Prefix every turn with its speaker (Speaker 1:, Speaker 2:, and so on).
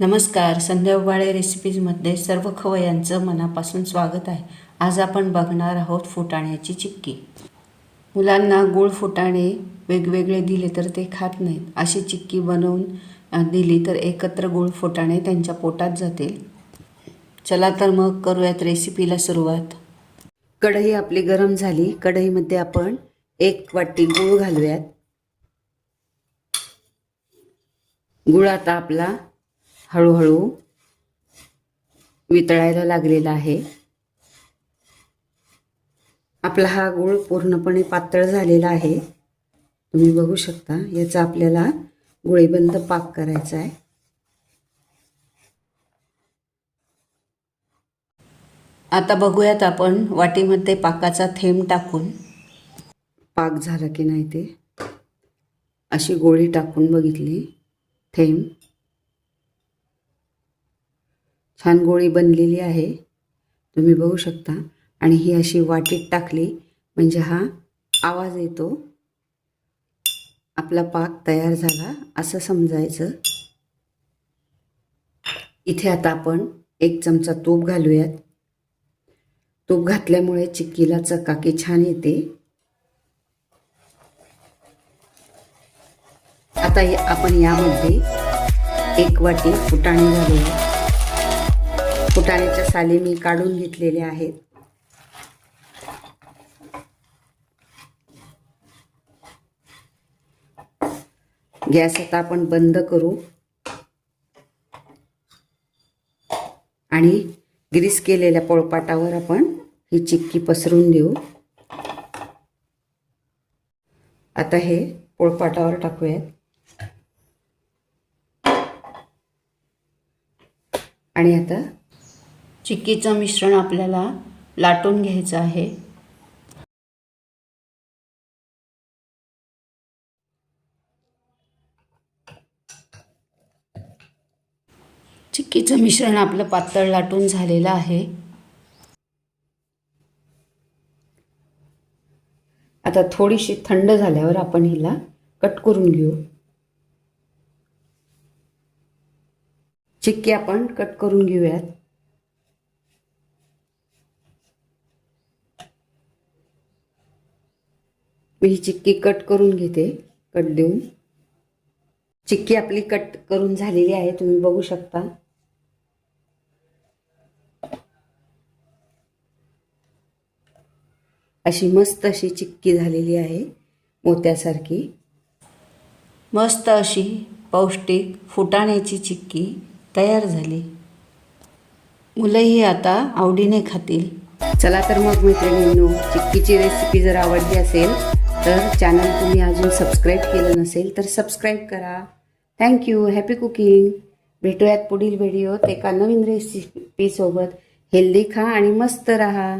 Speaker 1: नमस्कार संध्या उबाळे रेसिपीजमध्ये सर्व खवयांचं मनापासून स्वागत आहे. आज आपण बघणार आहोत फुटाण्याची चिक्की. मुलांना गुळ फुटाणे वेगवेगळे दिले तर ते खात नाहीत. अशी चिक्की बनवून दिली तर एकत्र गुळ फुटाणे त्यांच्या पोटात जातील. चला तर मग करूयात रेसिपीला सुरुवात. कढई आपली गरम झाली. कढईमध्ये आपण एक वाटी गूळ घालूयात. गुळ आता आपला हळूहळू वितळायला लागलेला आहे. आपला हा गूळ पूर्णपणे पातळ झालेला आहे. तुम्ही बघू शकता याचा आपल्याला गुळीबंद पाक करायचा आहे. आता बघूयात आपण वाटीमध्ये पाकाचा थेंब टाकून. पाक झाला की नाही ते? अशी गोळी टाकून बघितली. थेंब. छान गोळी बनलेली आहे. तुम्ही बघू शकता. आणि ही अशी वाटीत टाकली. म्हणजे हा आवाज येतो. आपला पाक तयार झाला. असं समजायचं. इथे आता आपण एक चमचा तूप घालूयात. तूप घातल्यामुळे चिक्कीला चकाकी छान येते. आता आपण यामध्ये एक वाटी फुटाणे घालूया फुटाण्याच्या साली मी काढून घेतलेल्या आहेत. गॅस आता आपण बंद करू. आणि ग्रीस केलेल्या पोळपाटावर आपण ही चिक्की पसरून देऊ. आता हे पोळपाटावर टाकूयात. आणि आता चिक्कीचं मिश्रण आपल्याला लाटून घ्यायचं आहे. चिक्कीचं मिश्रण आपलं पातळ लाटून झालेलं आहे. आता थोडीशी थंड झाल्यावर आपण हिला कट करून घेऊ. चिक्की आपण कट करून घेऊयात. मी ही चिक्की कट करून घेते. कट देऊन. चिक्की आपली कट करून झालेली आहे तुम्ही बघू शकता. अशी मस्त अशी चिक्की झालेली आहे मोत्यासारखी. मस्त अशी पौष्टिक फुटाण्याची चिक्की तयार झाली. मुलंही आता आवडीने खातील. चला तर मग मैत्रिणींनो चिक्कीची रेसिपी जर आवडली असेल तर चॅनल तुम्ही अजून सबस्क्राईब केलं नसेल तर सबस्क्राईब करा. थँक्यू हॅपी कुकिंग भेटूयात पुढील व्हिडिओत एका नवीन रेसिपीसोबत हेल्दी खा आणि मस्त राहा.